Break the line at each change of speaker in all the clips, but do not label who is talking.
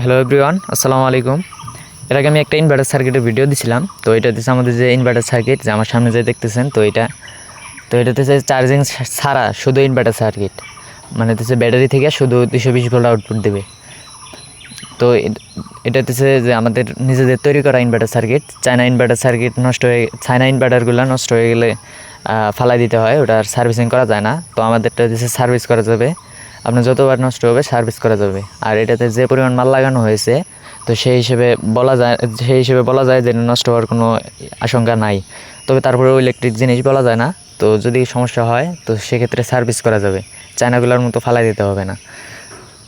Hello everyone আসসালামু আলাইকুম এর আগে আমি একটা ইনভার্টার সার্কিটের ভিডিও দিছিলাম। তো এটা দিচ্ছে আমাদের যে ইনভার্টার সার্কিট যে আমার সামনে যে দেখতেছেন, তো এটা তো এটা হচ্ছে চার্জিং ছাড়া শুধু ইনভার্টার সার্কিট মানে হচ্ছে ব্যাটারি থেকে শুধু দুশো বিশ ভোল্ট আউটপুট দেবে। তো এটা হচ্ছে যে আমাদের নিজেদের তৈরি করা inverter circuit China inverter circuit নষ্ট হয়ে চায়না ইনভার্টারগুলো নষ্ট হয়ে গেলে ফালাই দিতে হয়। ওটা সার্ভিসিং করা যায় না। তো আমাদেরটা হচ্ছে সার্ভিস করা যাবে। আপনার যতবার নষ্ট হবে সার্ভিস করা যাবে। আর এটাতে যে পরিমাণ মাল লাগানো হয়েছে, তো সেই হিসেবে বলা যায়, সেই হিসেবে বলা যায় যে নষ্ট হওয়ার কোনো আশঙ্কা নাই। তবে তারপরেও ইলেকট্রিক জিনিস বলা যায় না। তো যদি সমস্যা হয়, তো সেক্ষেত্রে সার্ভিস করা যাবে। চায়নাগুলোর মতো ফালাই দিতে হবে না।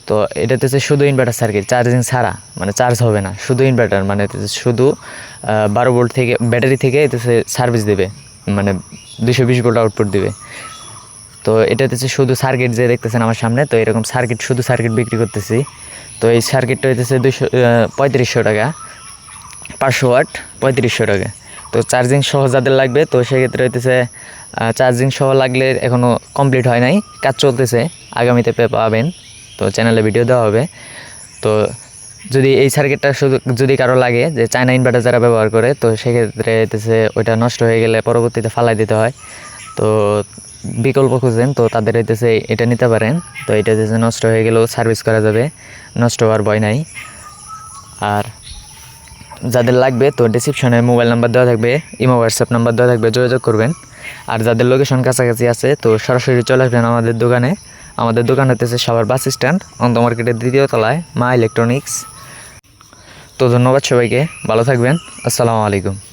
তো এটাতে হচ্ছে শুধু ইনভার্টার সার্কিট চার্জিং ছাড়া মানে চার্জ হবে না। শুধু ইনভার্টার মানে শুধু বারো ভোল্ট থেকে ব্যাটারি থেকে এতে সার্ভিস দেবে। মানে দুশো বিশ ভোল্ট আউটপুট দেবে। তো এটাতে হচ্ছে শুধু সার্কিট যে দেখতেছেন আমার সামনে, তো এরকম সার্কিট শুধু সার্কিট বিক্রি করতেছি। তো এই সার্কিটটা হইতেছে দুশো পঁয়ত্রিশশো টাকা। পাঁচশো ওয়াট, পঁয়ত্রিশশো টাকা। তো চার্জিং সহ যাদের লাগবে, তো সেক্ষেত্রে হইতেছে চার্জিং সহ লাগলে এখনও কমপ্লিট হয় নাই। কাজ চলতেছে, আগামীতে পে- পাবেন। তো চ্যানেলে ভিডিও দেওয়া হবে। তো যদি এই সার্কিটটা শুধু, যদি কারও লাগে, যে চায়না ইনভার্টার যারা ব্যবহার করে, তো সেক্ষেত্রে হইতেছে ওইটা নষ্ট হয়ে গেলে পরবর্তীতে ফালাই দিতে হয়। তো বিকল্প খুঁজেন, তো তাদের হইতেছে এটা নিতে পারেন। তো এটা হইতেছে নষ্ট হয়ে গেলেও সার্ভিস করা যাবে। নষ্ট হওয়ার ভয় নাই। আর যাদের লাগবে, তো ডিসক্রিপশনে মোবাইল নাম্বার দেওয়া থাকবে ইমো হোয়াটসঅ্যাপ নাম্বার দেওয়া থাকবে, যোগাযোগ করবেন। আর যাদের লোকেশন কাছাকাছি আছে, তো সরাসরি চলে আসবেন আমাদের দোকানে। আমাদের দোকান হতেছে সবার বাস স্ট্যান্ড অন্ত মার্কেটের দ্বিতীয় তলায় মা ইলেকট্রনিক্স। তো ধন্যবাদ সবাইকে, ভালো থাকবেন। আসসালামু আলাইকুম।